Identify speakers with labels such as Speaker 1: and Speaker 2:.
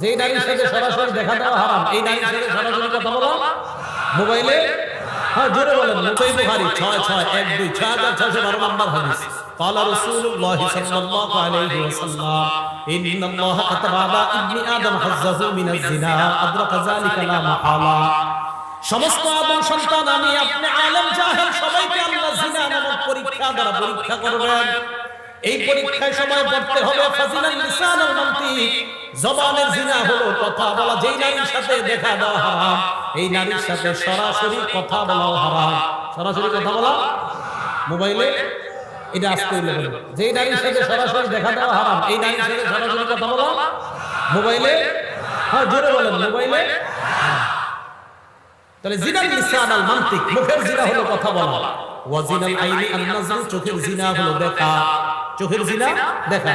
Speaker 1: যেই নারীর সাথে সরাসরি দেখা দেওয়া হারাম এই নারীর সাথে সরাসরি কথা বলা মোবাইলে হ্যাঁ জোরে বলেন মুসাই বুখারী 6 6 1 2 6612 নম্বর হাদিস قال رسول الله صلى الله عليه وسلم ان الله كتب على ابن ادم حظه من الزنا ادرك ذلك لا محاله সমস্ত আদম সন্তান আমি আপনি আলেম জাহেল সবাইকে আল্লাহ জিনা নামক পরীক্ষা দ্বারা পরীক্ষা করবেন এই পরীক্ষায় সময় পড়তে হবে ফাজিলাল লিসানুল মান্তিক জবানের জিনা হলো কথা বলা যেই নারীর সাথে দেখা দেওয়া হারাম এই নারীর সাথে সরাসরি কথা বলাও হারাম সরাসরি কথা বলা মোবাইলে এটা বলব যেই নারীর সাথে সরাসরি দেখা দেওয়া হারাম এই নারীর সাথে সরাসরি কথা বলা মোবাইলে হ্যাঁ জোরে বলেন মোবাইলে তাহলে জিনাল লিসান আল মান্তিক মুখের জিনা হলো কথা বলা। ওয়া জিনাল আইনি আন নাজর চোখের জিনা হলো দেখা। চোখের জিনা দেখা।